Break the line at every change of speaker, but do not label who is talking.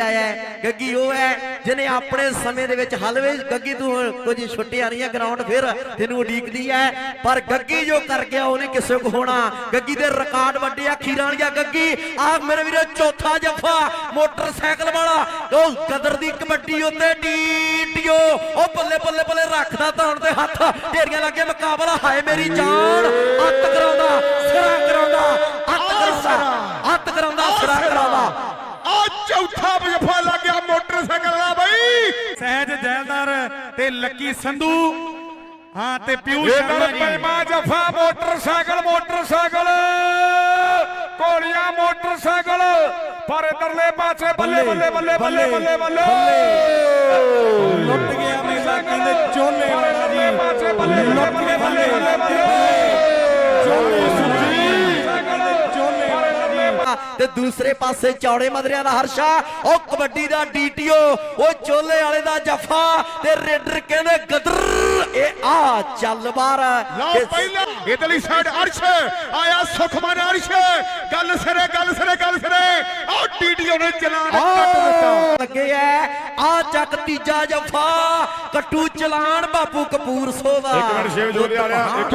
ਆਇਆ ਗੱਗੀ ਉਹ ਹੈ, ਜਿਹਨੇ ਆਪਣੇ ਸਮੇਂ ਦੇ ਵਿੱਚ ਹਲਵੇ ਗੱਗੀ ਤੂੰ ਕੁਝ ਛੁੱਟੀਆਂ ਰਹੀਆਂ ਗਰਾਊਂਡ ਫਿਰ ਤੈਨੂੰ ਉਡੀਕਦੀ ਹੈ, ਪਰ ਗੱਗੀ ਜੋ ਕਰ ਗਿਆ ਉਹਨੇ ਕਿਸੇ ਕੋ ਹੋਣਾ। ਗੱਗੀ ਦੇ ਰਿਕਾਰਡ ਵੱਡੇ ਆ ਖੀਰਾਂ ਵਾਲੀਆ ਗੱਗੀ, ਆ ਮੇਰੇ ਵੀਰੋ ਚੌਥਾ ਜੱਫਾ, ਮੋਟਰਸਾਈਕਲ ਵਾਲਾ। ਉਹ ਕਦਰ ਦੀ ਕਬੱਡੀ ਉੱਤੇ ਡੀਟੀਓ, ਉਹ ਬੱਲੇ ਬੱਲੇ ਬੱਲੇ ਰੱਖਦਾ ਧੌਣ ਤੇ ਹੱਥ, ਢੇਰੀਆਂ ਲੱਗੇ ਮੁਕਾਬਲਾ, ਹਾਏ ਮੇਰੀ ਜਾਨ।
ਤੇ ਲੱਕੀ ਸੰਧੂ। ਹਾਂ ਤੇ ਸ਼ਰਮਾ
ਕਰ
ਜੀ।
ਪੈਮਾ ਜਫਾ ਮੋਟਰਸਾਈਕਲ ਮੋਟਰਸਾਈਕਲ। ਕੋਲੀਆਂ ਮੋਟਰਸਾਈਕਲ। ਪਰ ਇਧਰਲੇ ਪਾਸੇ ਬੱਲੇ ਬੱਲੇ ਬੱਲੇ ਬੱਲੇ। ਬੱਲੇ ਬੱਲੇ।
ਤੇ ਦੂਸਰੇ ਪਾਸੇ ਚੌੜੇ ਮਦਰਿਆਂ ਦਾ ਹਰਸ਼ਾ ਉਹ ਕਬੱਡੀ ਦਾ ਡੀਟੀਓ ਉਹ ਚੋਲੇ ਵਾਲੇ ਦਾ ਜਫਾ ਤੇ ਰੇਡਰ ਕਹਿੰਦੇ ਗਦਰ ਇਹ ਆ ਚੱਲ ਬਾਹਰ
ਲਓ ਪਹਿਲਾਂ ਇਧਰਲੀ ਸਾਈਡ ਅਰਸ਼ ਆਇਆ ਸੁਖਮਨ ਅਰਸ਼। ਗੱਲ ਸਿਰੇ ਗੱਲ ਸਿਰੇ ਗੱਲ ਸਿਰੇ। ਆਹ ਡੀਡੀਓ ਨੇ ਚਲਾਨ ਕੱਟ ਦਿੱਤਾ।
ਆ ਲੱਗੇ ਐ ਆ ਚੱਕ ਤੀਜਾ ਜਫਾ। ਕੱਟੂ ਚਲਾਨ ਬਾਪੂ ਕਪੂਰ ਸੋਦਾ
ਇੱਕ ਮਿੰਟ ਸ਼ਿਵ ਵਾਲਿਆ, ਇੱਕ ਮਿੰਟ।